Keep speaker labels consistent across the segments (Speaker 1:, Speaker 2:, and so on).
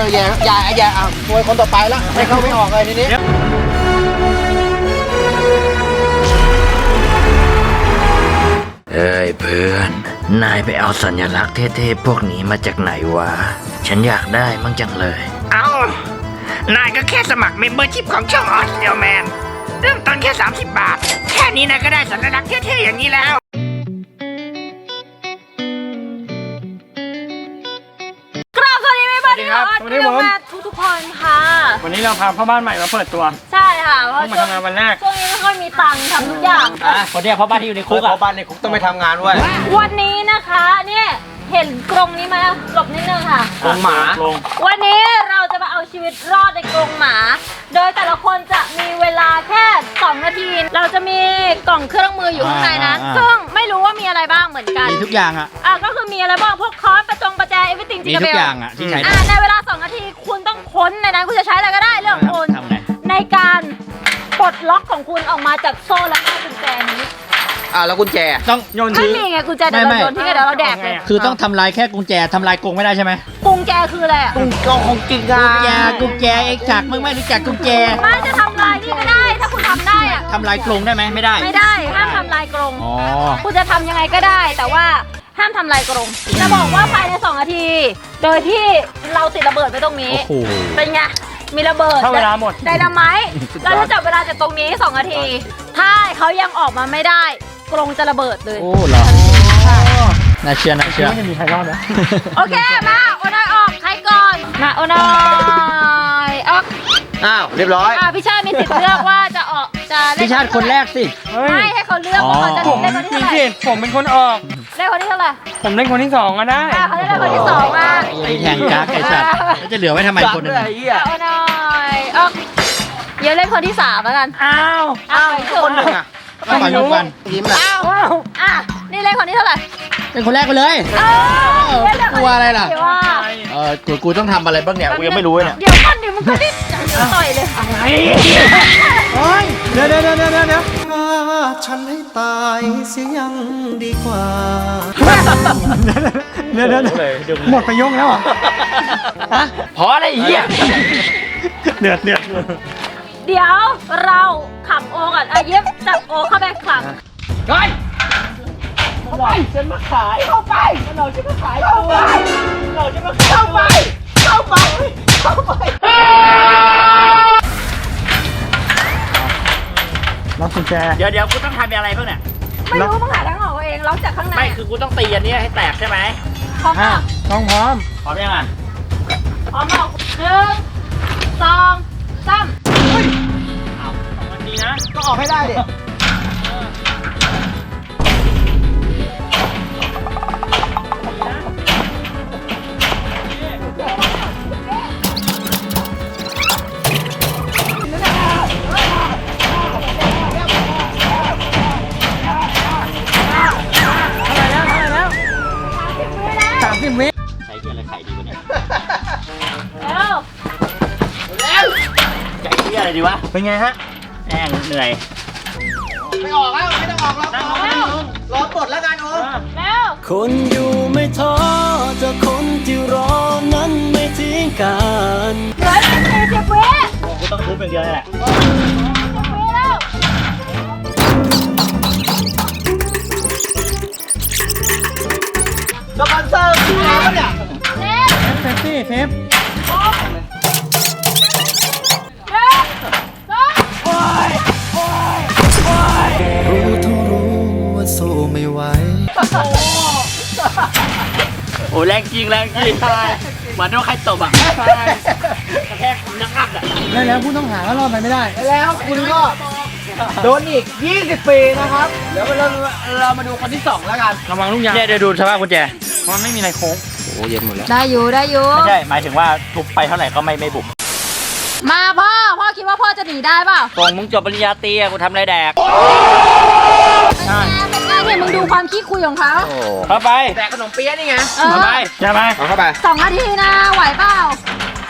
Speaker 1: ออย่าอย่าอย่าอะมวยคนต่อไปละไม่เข้าไม่ออกเลยทีนี้
Speaker 2: เอ้ยเพื่อน นายไปเอาสัญลักษณ์เท่ๆพวกนี้มาจากไหนวะ ฉันอยากได้มั่งจังเลย
Speaker 3: เอา นายก็แค่สมัครเมมเบอร์ชิพของช่องออสเดลแมน เริ่มต้นแค่ 30 บาท แค่นี้นายก็ได้สัญลักษณ์เท่ๆอย่างนี้แล้ว
Speaker 4: บ้านที่
Speaker 5: สวั
Speaker 4: รั
Speaker 5: ส
Speaker 4: ก
Speaker 5: ดีครับ
Speaker 4: แม่ทุกทุกๆคนค่ะ
Speaker 5: วันนี้เราพาพ่อบ้านใหม่มาเปิดตัว
Speaker 4: ใช่ค่ะ เพราะ
Speaker 5: ต้องมา
Speaker 4: ช่วง
Speaker 5: ทำงานวันแรก
Speaker 4: ช่วงนี้ไม่ค่อยมีตังค์ทำทุกอย่าง
Speaker 5: คนเนี้ยพ่อบ้านที่อยู่ในคุก
Speaker 1: พ
Speaker 5: อะ
Speaker 1: อบ้านในคุกต้องไปทำงานด้วย
Speaker 4: วันนี้นะคะเนี่ยเห็นกรงนี้ไหมหลบนิดนึงค่ะ
Speaker 1: กรงหมา
Speaker 5: ลง
Speaker 4: วันนี้เราจะมาเอาชีวิตรอดในกรงหมา โดยแต่ละคนจะมีเวลาแค่ 2 นาที เราจะมีกล่องเครื่องมืออยู่ข้างในนั้น
Speaker 6: อ่า
Speaker 4: ซึ่งไม่รู้ว่ามีอะไรบ้างเหมือนกัน
Speaker 6: มีทุกอย่างอะ
Speaker 4: อะก็คือมีอะไรบ้างพวกค้อนประจงประแจ everything
Speaker 6: มีทุกอย่างอะที่ใช้
Speaker 4: อะในเวลา 2 นาทีคุณต้องค้นในนั้นคุณจะใช้อะไรก็ได้เรื่องของคุณ
Speaker 6: ทำไง
Speaker 4: ในการปลดล็อกของคุณออกมาจากโซ่และข้อกุญแจนี้
Speaker 1: อ่าแล้วกุญแจ
Speaker 6: ต้อง
Speaker 5: โยน
Speaker 4: ไม่
Speaker 5: ทิ้ง
Speaker 4: มีไงกุญแจเดี๋ยวเรา
Speaker 6: ไม่ไม่
Speaker 4: โยนทิ้งไงเดี๋ยวเราแดกเลย
Speaker 6: คือต้องทำลายแค่กุญแจทำลายกรงไม่ได้ใช่ไหม
Speaker 4: กุญแจคืออะไรอะ
Speaker 1: กุญกองของจริงอะ
Speaker 6: กุญแจกุญแจเอกจักรมึงไม่รู้จักกุญแจ
Speaker 4: ไม่จะทำลายนี่ก็ได้ ถ้าคุณทำได้อะ
Speaker 6: ทำลายกรงได้ไหมไม่ได้
Speaker 4: ไม่ได้ห้ามทำลายกรง
Speaker 6: อ๋อ
Speaker 4: คุณจะทำยังไงก็ได้ แต่ว่าห้ามทำลายกรง จะบอกว่าภายใน2นาที โดยที่เราติดระเบิดไปตรงนี้
Speaker 6: โอ้โห
Speaker 4: เป็นไง มีระเบิด
Speaker 5: ถ้าเวลาหมด
Speaker 4: ไดนาไมต์เราจะจับเวลาจากตรงนี้2นาที ถ้าเขายังออกมาไม่ได้ กรงจะระเบิดเลย
Speaker 6: โอ้เหรอน่าเชื่อน่าเชื่อ
Speaker 5: ไม่จะมีใครรอดนะ
Speaker 4: โอเคมาโอนอยออกใครก่อนมาโอนอยออก
Speaker 1: อ้าวเรียบร้อย
Speaker 4: อะพี่ชาติมีสิทธิ์เลือกว่าจะออกจะเล่น
Speaker 6: พี่ชาติคนแรกสิ
Speaker 5: เฮ้ย
Speaker 4: ไม่ให้เขาเลือกว่าเขาจะ
Speaker 5: ผม
Speaker 4: เล่นคนที่
Speaker 5: มี
Speaker 4: เท่าไหร่
Speaker 5: สิทธิ์ผมเป็นคนออก
Speaker 4: เล่นคนที่เท่าไหร่
Speaker 5: ผมเล่นคนที่สองก็ได้
Speaker 4: อะเขาจะเล่นคนที่สองมา
Speaker 6: ไอ้แทงกักไอ้สัตว์แล้วจะเหลือไว้ทำไมคนหนึง
Speaker 1: ไอ้เหี้ย
Speaker 4: โอนอยออกเดี๋ยวเล่นคนที่สามแล้วกัน
Speaker 5: อ้าว
Speaker 4: อ้าว
Speaker 1: คนหนึ่งอะ
Speaker 6: ก็ก่อนยกกัน
Speaker 1: ยิ้มอะ
Speaker 4: อ้าว
Speaker 5: ว้าว
Speaker 4: อะนี่เล่นคนที่เท่าไหร่
Speaker 6: เป็นคนแรกไปเลย
Speaker 4: เออเล่นเล่นคน
Speaker 6: กลัวอะไรล่ะ
Speaker 4: ที่ว่า
Speaker 6: เออกูกูต้องทำอะไรบ้างเนี่ยกูยังไม่รู้เลยเนี่ย
Speaker 4: เดี๋ยวก่อนดิมึงก็ดิเดี๋ยวต่อยเลย
Speaker 5: เดี๋ยวเดี๋ยวเดี๋ยวเดี๋ยวเดี๋ยว
Speaker 1: ฉันให้ตายเสียยังดีกว่า
Speaker 5: เดี๋ยวเดี๋ยวเดี๋ยวหมดประโยคแล้วเหรอ
Speaker 2: พออะไรเหี้ย
Speaker 5: เดือดเดือด
Speaker 4: เดี๋ยวเราขังโอก่อนอะเย็บ
Speaker 5: รับกุญแจ
Speaker 2: เดี๋ยวเดี๋ยวกูต้องทำอะไรบ้างเนี่ย
Speaker 4: ไม่รู้มึงหาทางออกเอาเองล็อกจากข้างใน
Speaker 2: ไม่คือกูต้องตีอันนี้ให้แตกใช่ไหม
Speaker 4: พร้อมเปล่า
Speaker 5: ต้องพร้อม
Speaker 2: พร้อมยังอะ
Speaker 4: พร้อมเปล่าหนึ่งสองสาม
Speaker 5: มันดีนะ
Speaker 1: ก็ออกให้ได้ดิ
Speaker 6: เร็ว
Speaker 2: ใจเหี้ยอะไรดีวะ
Speaker 5: เป็นไงฮะ
Speaker 2: แม่งเหนื่อย
Speaker 1: ไม่ออกแล้วไม่ต้องออกแล้วรอปลดแล้วกันโอ้
Speaker 4: เร็ว
Speaker 7: คนอยู่ไม่ท้อเจะคนที่รอนั้นไม่ทิ้งกัน
Speaker 4: เหลืออีกสี่สิบวิ
Speaker 2: กูต้องทุบอย่างเดียวนี่แหละ
Speaker 4: สิบวิแล้ว
Speaker 1: สปอนเซอร์คืออะไรวะเนี่ย
Speaker 4: เร็ว
Speaker 5: เซฟ
Speaker 4: รู้
Speaker 7: ทุกรู้ว่าสู้ไม่ไหว
Speaker 2: โอ้แรงจริงแรงจริงใช่เหมือนโดนใครตบอะกระแทกนักอักอะ
Speaker 5: ได้แล้วผู้ต้องหาก็รอดไปไม่ได้
Speaker 1: แล้วคุณก็โดนอีก 20 ปีนะครับ เดี๋ยวเราเรามาดูคนที่ 2 แล้วกัน
Speaker 5: ระวังลูกยาง
Speaker 2: เนี่ยเดี๋ยวดูสภาพกุญแจ
Speaker 5: มันไม่มีอะไรโค้ง
Speaker 4: ได้อยู่ได้อยู่
Speaker 2: ไม่ใช่ หมายถึงว่าทุบไปเท่าไหร่ก็ไม่ไม่บุบ
Speaker 4: มาพ่อ พ่อคิดว่าพ่อจะหนีได้เปล่า
Speaker 2: ตรงมึงจบปริญญาตรีอะกูทำอะไรแดก
Speaker 4: เป็นไงเป็นไงเนี่ยมึงดูความขี้คุยของเขา
Speaker 2: โอ้เข้าไป
Speaker 1: แต่ขนมเปี๊ยะนี่ไง
Speaker 4: เออ
Speaker 2: เข้าไปใช่ไหม
Speaker 1: เอาเข้าไป
Speaker 4: สองนาทีนะไหวเปล่า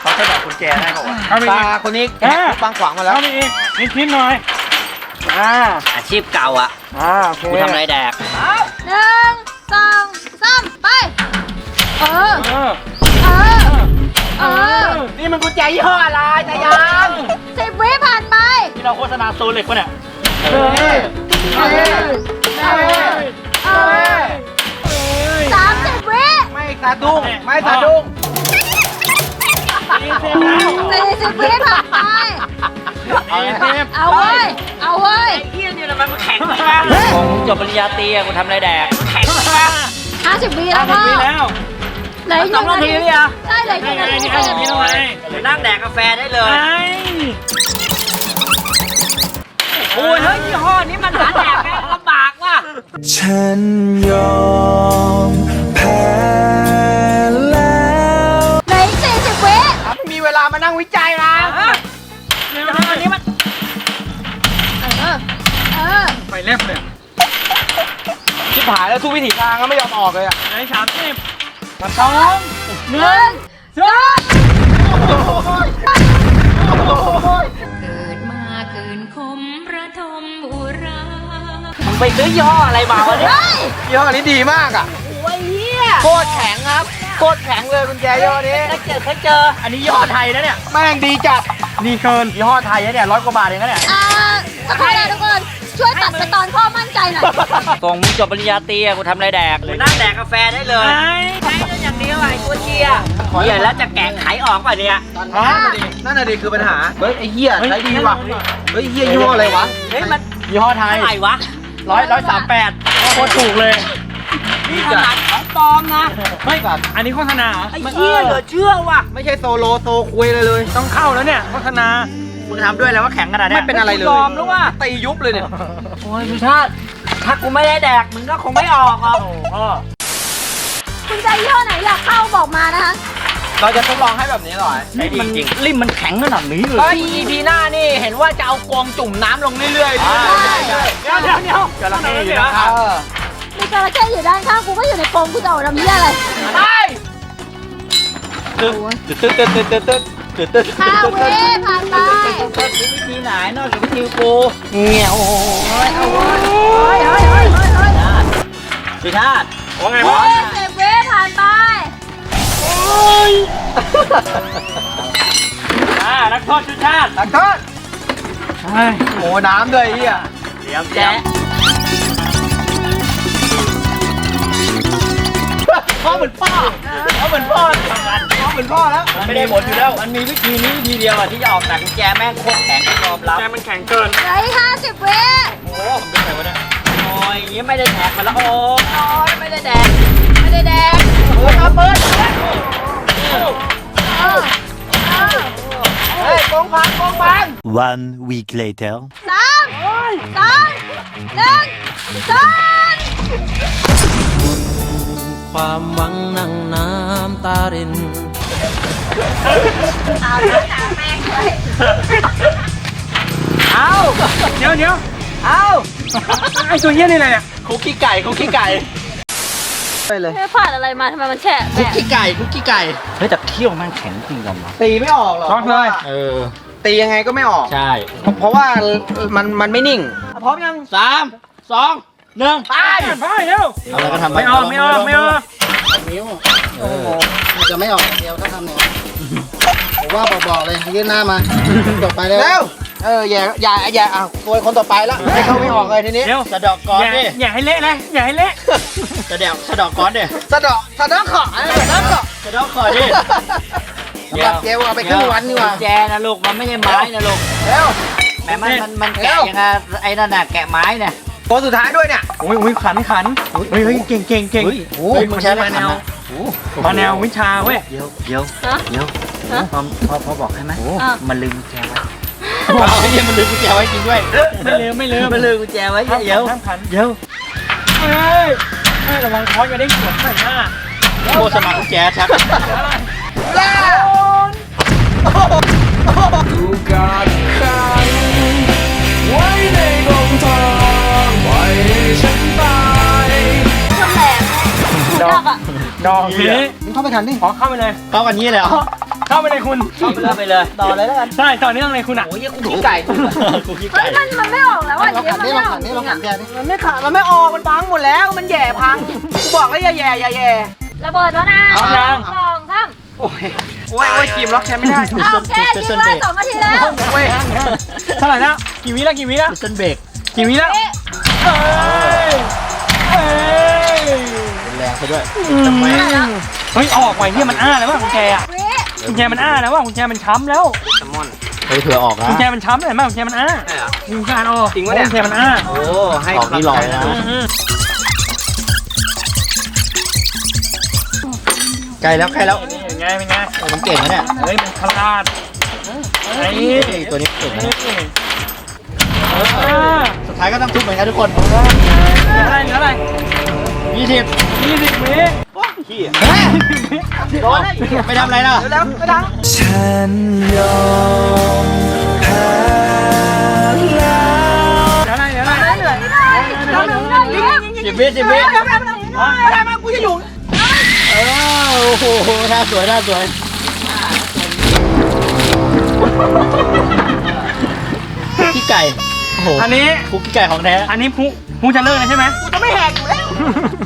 Speaker 2: เขาจะแบบกุญแจได้ป่าวะ
Speaker 5: เอาไป
Speaker 1: ตา
Speaker 5: อีก
Speaker 1: คนนี้
Speaker 5: อ่า
Speaker 1: ฟังขวางมาแล้ว
Speaker 5: เอาไปอีกนิดนิดหน่อย อ่า
Speaker 2: อาชีพเก่าอะ
Speaker 5: อ่าโอเค
Speaker 2: กูทำอะไรแดก
Speaker 4: หนึ่งสองสามไป เออ
Speaker 5: เออ
Speaker 4: เออ เออ
Speaker 1: นี่มันกุญแจยี่ห้ออะไรตายัง
Speaker 4: สิบวิผ่านไป
Speaker 6: ที่เราโฆษณาโซเล็กวะเนี่ย
Speaker 1: เฮ้ยเฮ้ยเฮ้ยเฮ้ย
Speaker 4: สามสิบวิ
Speaker 1: ไม่สะดุ้งไม่สะดุ้ง
Speaker 4: สี่สิบวิผ่านไป
Speaker 5: เอเทป
Speaker 4: เอาเว้ย เอาเว้ย
Speaker 6: ของมึงจบปริญญาตรีอะกูทำอะไรแดก
Speaker 4: ห้าสิบวิแล้ว
Speaker 5: สิ
Speaker 4: พ่อ
Speaker 5: ปีแล้ว
Speaker 4: เหลืออีกหนึ่งนาทีใช่เหลืออีกห
Speaker 5: นี่
Speaker 4: นึ่ง
Speaker 5: ไง
Speaker 4: นาที
Speaker 5: นี่ไงอย่างนี้ทำไม
Speaker 6: เดี๋ยวนั่งแดกกาแฟได้เลย
Speaker 5: ไอ้
Speaker 3: โอ้ยเฮ้ยยี่ห้อนี้มันหาแดกแม่งลำบากว่ะ
Speaker 7: ฉันยอมแพ้แล้ว
Speaker 4: เหลืออีกสี่สิบวิ
Speaker 1: ไม่มีเวลามานั่งวิจัยนะ
Speaker 3: อันนี้มัน
Speaker 4: เออ เออ
Speaker 5: ไปเล็บเลย
Speaker 1: ชิบหายแล้วทุกวิถีทางก็ไม่ยอมออกเลยอะ
Speaker 5: ไหนสามสิบ สอง
Speaker 4: หนึ่งสอง
Speaker 8: เกิดมาเกินคมระทมอุรา
Speaker 3: มึงไปซื้อย่ออะไรมาวะเนี่ย
Speaker 4: เฮ้ย
Speaker 1: ยี่ห้อนี้ดีมากอะ
Speaker 4: โอ้ยเีย
Speaker 1: โคตรแข็งครับโคตรแข็งเลยกุญแจย้อนี้
Speaker 3: เจอถ้าเจอ
Speaker 6: อันนี้ย่อไทยนะเนี่ย
Speaker 1: แม่งดีจัด
Speaker 5: นี่เกิน
Speaker 6: ย่อไทยนะเนี่ยร้อยกว่าบาทเองนะเนี่ย
Speaker 4: อ่าทุกคนนะทุกคน ช่วยตัดไปตอนพ่อมั่นใจหน่อย
Speaker 6: ส่งมึงจบปริญญาตรีอะกูทำอะไรแดก
Speaker 3: เดี๋ยวนั่งแดกกาแฟได้เลย
Speaker 5: ไอ้
Speaker 3: ใช้ได้อย่างเดียวไอ้ตัวเชียร์เฮียแล้วจะแกะไขออกป่ะเนี่ย
Speaker 1: ฮะนั่นน่ะดิคือปัญหา เฮ้ยไอ้เหี้ยใช้ดีว่ะ เฮ้ยเหี้ยยี่ห้ออะไรวะ
Speaker 3: เฮ้ยมัน
Speaker 6: ยี่ห้อไทย
Speaker 3: เท่าไหร่วะ
Speaker 6: ร้อยร้อยสามแปด
Speaker 5: โคตรถูกเลย
Speaker 3: นี่ขนาดของปลอมนะ
Speaker 5: ไม่ อันนี้โฆษณาเหรอ
Speaker 3: ไอ้เหี้ยเหลือเชื่อว่ะ
Speaker 1: ไม่ใช่โซโลโซคุยเลยเลย
Speaker 5: ต้องเข้าแล้วเนี่ยโฆษณา
Speaker 6: มึงทำด้วยแล้วว่าแข็งขนาดเนี้
Speaker 1: ไม่เป็นอะไรเลย
Speaker 3: ยอมรู้ว่า
Speaker 1: ตียุบเลยเนี่ย
Speaker 3: โอ้ยสุชาติถ้ากูไม่ได้แดกมึงก็คงไม่ออกหรอ
Speaker 4: คุณใจเย่อไหนอยากเข้าบอกมานะคะ
Speaker 1: เราจะทดลองให้แบบนี้หรอ
Speaker 6: ไอ้ดีจริงริมมันแข็งขนาดนี้เลย
Speaker 3: EP หน้านี่เห็นว่าจะเอากองจุ่มน้ำลงเรื่อยๆใช่
Speaker 1: ใช่
Speaker 5: เดี๋ยวเดี๋ยวเดี๋ยว
Speaker 1: จระเข้อยู่นะครั
Speaker 4: บมีระเข้อยู่ด้านข้างกูก็อยู่ในกองกูจะเอาน้ำเยี่ยอะไร
Speaker 3: ไป
Speaker 6: ตึ๊ดตึ๊ดตึ๊ดตึ๊ดตึ๊ดตึ๊ดตึ๊ด
Speaker 4: ห้าวิผ่านไป
Speaker 3: วิธีไหนนอกจากวิธีกู
Speaker 6: เงี้ยโอ้โห
Speaker 4: เฮ้ยเฮ้ยเฮ้ยเฮ้ยเฮ้ย
Speaker 3: สุชาติ
Speaker 5: ว่าไง
Speaker 4: เฮ้
Speaker 5: วะ
Speaker 4: ยสิบวิผ่านไปโอ่า
Speaker 5: นักโทษชุดชาติ
Speaker 1: ตักโทษโอ้น้ำด้วยอ้เหี้ย
Speaker 6: เตรียมเตรียม
Speaker 1: พ่อเหมือนพ่อ เหมือนพ่อแล้ว
Speaker 6: ไม่ได้หมดอยู่แล้ว มันมีวิธีนี้วิธีเดียวอะที่จะออกจากกุญแจแม่งโคตรแข็งยอมรับ
Speaker 5: แกมันแข็งเกิน
Speaker 4: เหลืออีกห้าสิบวิ
Speaker 6: โอ้โหผมเป็นไงวะเนี่ย
Speaker 3: โอ้ยอย่างนี้ไม่ได้แดกมาแล้วโอ้ยไม่ได้แดก
Speaker 4: ไม่ได้แดง
Speaker 1: เปิดครับเปิด
Speaker 4: เออเออ
Speaker 1: เฮ้ยกองพังกองพัง
Speaker 7: One week later
Speaker 4: สามสองหนึ่งสอง
Speaker 7: ความหวังนั่งน้ำตาริน
Speaker 4: เอาแล้วหาแม่งเลย
Speaker 3: เอา
Speaker 5: เดี๋ยวเดี๋ยว
Speaker 3: เอา
Speaker 5: ไอ้ตัวเหี้ยนี่อะไรเนี่ย
Speaker 6: คุกกี้ไก่คุกกี้ไก่
Speaker 1: ไปเลย
Speaker 4: ไม่ผ่านอะไรมาทำไมมันแฉะ
Speaker 6: คุก
Speaker 4: แม่
Speaker 6: กี้ไก่คุกกี้ไก่เฮ้ยแต่เคี่ยวแม่งแข็งจริงจังวะ
Speaker 1: ตีไม่ออกหรอก
Speaker 5: ช็อกเลย
Speaker 6: เออ
Speaker 1: ตียังไงก็ไม่ออก
Speaker 6: ใช่
Speaker 1: เพราะว่ามันมันไม่นิ่ง พร้อมยัง
Speaker 6: สามสองหนึ่ง
Speaker 5: ไปไปเร็ว
Speaker 6: เอาแล้วก็ทำป
Speaker 5: ไม่ออกไม่ออกไม่ออก
Speaker 6: เออ
Speaker 9: จะไม่ออกเดียวถ้าทำเนี่ยผมว่าบอกๆเลยยื่นหน้ามาจบไปเลย
Speaker 1: เร็วเอออย่าอย่าอย่าอะตัวคนต่อไปแล้วให้เข้าไม่ออกเลยทีนี้
Speaker 5: เร็ว
Speaker 6: สะเดอกก้อน
Speaker 5: อย่า
Speaker 6: ดิ
Speaker 5: อย่าให้เละเลยอย่าให้เละ
Speaker 6: สะเดอกสะเดอกก้อนดิ
Speaker 1: สะเดาะสะเดาะขอสะเดาะขอ
Speaker 6: สะเดอกก้อนดิ
Speaker 1: สำหรับเจลเอาไปครึ่งวันดีกว่า
Speaker 3: แจนะลูกมันไม่ใช่ไม้นะลูก
Speaker 1: เร็ว
Speaker 3: แหมมันมันมันแกะยังไงไอ้นั่นน่ะแกะไม้เนี่ย
Speaker 1: ตัวสุดท้ายด้วยเนี่ย
Speaker 5: โอ้ยโอ้ยขันขันเฮ้ยเฮ้ยเก่งเก่งเก่ง
Speaker 6: เฮ้ยโอ้ยมึงใช้อะไร
Speaker 5: มาแน
Speaker 6: ขัน
Speaker 5: ว
Speaker 6: อะ
Speaker 5: มาแนววิชาเว้ย
Speaker 6: เดี๋ยวเดี๋ยว
Speaker 4: ฮะ
Speaker 6: เดี๋ยว
Speaker 4: ฮะ
Speaker 6: พอพอพอบอกให้ไหม
Speaker 4: อะ
Speaker 6: มันลืมกุญแจไว้ไอ้เหี้ยมันลืมกุญแจไว้จริงด้วย
Speaker 5: ไม่ลืมไม่ลืม
Speaker 6: มันลืมกุญแจไว้
Speaker 5: ห้าม
Speaker 6: เดี๋ยว
Speaker 5: ห้ามขัน
Speaker 6: เดี๋ยว
Speaker 5: เฮ้ยเฮ้ยระวังค้อนกระเด้งสวนใส่หน้า
Speaker 6: โฆษณากุญแจชัด
Speaker 4: คน ดอก
Speaker 5: นี้
Speaker 1: มึงเข้าไปทันดิ
Speaker 5: ขอเข้าไปเลย
Speaker 6: เข้ากันนี้เลยเหรอ
Speaker 5: เข้าไปเลยคุณ
Speaker 3: เข้าไปเลยไปเลยต่อเลยแล้วกัน
Speaker 5: ใช่ต่อเนื่องเลยคุณอะ
Speaker 3: โอ้ยกูขี้ไก่
Speaker 6: คุกกี้
Speaker 4: เฮ้
Speaker 6: ไก่
Speaker 4: ยมันมันไม่ออกแล้วอะ
Speaker 9: ลอง
Speaker 4: เดี๋ย
Speaker 9: ขั
Speaker 4: วนมัน
Speaker 9: นี่
Speaker 4: ไม่
Speaker 9: ลอง
Speaker 4: ออ
Speaker 9: ขั
Speaker 4: ก
Speaker 9: น
Speaker 4: จ
Speaker 9: นี่
Speaker 4: ริ
Speaker 9: ลอง
Speaker 4: ง
Speaker 9: ขั
Speaker 4: อะ
Speaker 9: นแกนี่
Speaker 1: มันไม่ขาดมันไม่ออกมันพังหมดแล้วมันแย่พังกูบอกแล้วอย่าแย่อย่าแย่
Speaker 4: ระเบิดแล้วนะ
Speaker 5: เอายัง
Speaker 4: สองสาม
Speaker 1: โอ้ยโอ้ยโอ้ยกีมล็อกแชมป์ไม่ได้
Speaker 4: เอาแค่ยืนไว้สองนาทีแล้ว
Speaker 1: โอ้ย
Speaker 5: เท่าไหร่แล้วกี่วิแล้วกี่วิแล้ว
Speaker 6: เส้นเบรก
Speaker 5: กี่วิแล้ว
Speaker 4: เอ๊ะ
Speaker 5: เอ้ยเอ้ย
Speaker 6: แรงซะด้วย
Speaker 5: เฮ้ยเอาออกไว้เนี่ยมันอ้าแล้วว่ากุญแจอะ
Speaker 4: วิ
Speaker 5: กุญแจมันอ้าแล้วว่ากุญแจมันช้ำแล้ว
Speaker 6: เฮ้ยเผื่อออกนะ
Speaker 5: กุญแจมันช้ำเลยไหมกุญแจมันอ้า
Speaker 1: ใช่เหรอ
Speaker 5: กุญแจมันออก
Speaker 1: จริงวะเนี่ย
Speaker 5: กุญแจมันอ้า
Speaker 1: โอ้ให้
Speaker 6: ออกนี่ลอยนะ
Speaker 5: อืม
Speaker 6: ใกล้แล้วใกล้แล้ว
Speaker 5: นี่เป็นไงเป็นไง
Speaker 6: โอ้มันเก่งนะเนี่ย
Speaker 5: เฮ้ยมันขลาดไอ้
Speaker 6: เฮ้ยตัวนี้เก่งนะ
Speaker 5: เออ
Speaker 6: สุดท้ายก็ต้องทุบเหมือนกันทุกคน
Speaker 5: เหลืออะไรเหลืออะไร
Speaker 6: ยี่สิบ
Speaker 5: ยี่สิบวิ
Speaker 6: โดนไม่ทำอะไรนะ
Speaker 1: แล้วไปทาง
Speaker 7: ฉันยอมแพ้แล้ว
Speaker 5: เหลืออะไรเหลืออะไร
Speaker 4: เหนื่อยไม่ได้เราหนึ่งได้ยิง
Speaker 6: สิบวิสิบวิ
Speaker 1: ไม่ได้มากูจะอยู่
Speaker 6: เออโอ้โหท่าสวยท่าสวยพี่ไก่ โอ้โห
Speaker 5: อันนี้
Speaker 6: คุกกี้ไก่ของแท้
Speaker 5: อันนี้พุพุจะเลิกเลยใช่ไหม
Speaker 1: กูจะไม่แหกอยู่แล้วเสียเวลา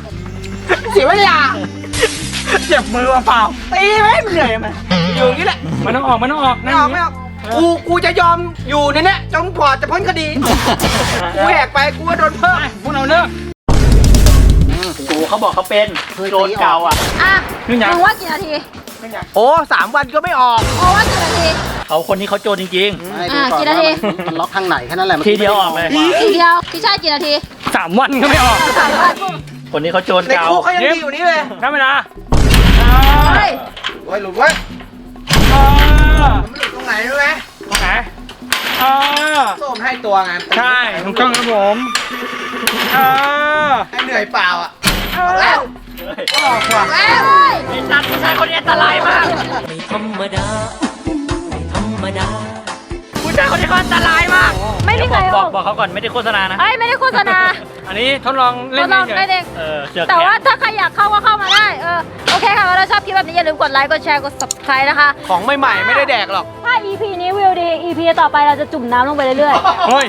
Speaker 5: เจ็บมือเปล่า
Speaker 1: ตีไหมมันเหนื่อยไหมอยู่อย่างนี้แหละ
Speaker 5: มันต้องออกมันต้องออก
Speaker 1: ไม่เอาไม่เอากูกูจะยอมอยู่ในเนี้ยจนกว่าจะพ้นคดี กูแหกไปกูก็โดนเพิ่ม
Speaker 5: ไปพวกเราเลิก
Speaker 6: กูเขาบอกเขาเป็นโจรเก่าอะ
Speaker 4: อะ
Speaker 5: ขึ้นยัง
Speaker 4: มึงว่ากี่นาที
Speaker 1: โอ้สามวันก็ไม่ออก
Speaker 4: โอ้ว่ากี่นาที
Speaker 6: เขาคนนี้เขาโจรจริง
Speaker 4: อะกี่นาที
Speaker 6: มันล็อกทางไหนแค่นั้นแหละทีเดียวออกเลย
Speaker 4: ทีเดียวพี่ชายกี่นาที
Speaker 5: สามวันก็ไม่ออก
Speaker 4: สามวัน
Speaker 6: คนนี้เขาโจร
Speaker 1: ใน
Speaker 6: เก่า
Speaker 1: คุกเขายังดีอยู่นี้เลย
Speaker 5: ได้เวลา
Speaker 4: เฮ้ย
Speaker 1: โอ้ยหลุดไว้ย
Speaker 5: เออ
Speaker 1: มันหลุดตรงไหนรู้ไหม
Speaker 5: ตรงไหนเออ
Speaker 1: โซ่มให้ตัวไง
Speaker 5: ใช่ถูกต้องครับผมเออ
Speaker 1: ให้เหนื่อยเปล่าอะ
Speaker 5: เออ
Speaker 1: แล้วออกว่ะ
Speaker 4: เฮ้ว
Speaker 5: ไอ้ตัดผู้ชายคนนี้อันตรายมาก
Speaker 8: ไม่ธรรมดาไม่ธรรมดา
Speaker 5: ผู้ชายคนนี้เขาอันตรายมาก
Speaker 4: ไม่มีใคร
Speaker 6: บ
Speaker 4: อ
Speaker 6: อ
Speaker 4: อกก
Speaker 6: บอกเขาก่อนไม่ได้โฆษณานะ
Speaker 4: เอ้ยไม่ได้โฆษณา
Speaker 5: อันนี้ทดลอง
Speaker 4: ท
Speaker 5: เล่น
Speaker 4: ดลอง
Speaker 5: เฉย
Speaker 4: ได้เอง
Speaker 6: เออเชือก
Speaker 4: แต่
Speaker 6: แข
Speaker 4: ว่านถ้าใครอยากเข้าก็เข้ามาได้เออโอเคค่ะถ้าชอบคลิปแบบนี้อย่าลืมกดไลค์กดแชร์กด subscribe นะคะ
Speaker 1: ของใหม่ๆไม่ได้แดกหรอก
Speaker 4: ถ้า EP นี้วิวดี EP ต่อไปเราจะจุ่มน้ำลงไปเรื่อย
Speaker 5: เฮ้ย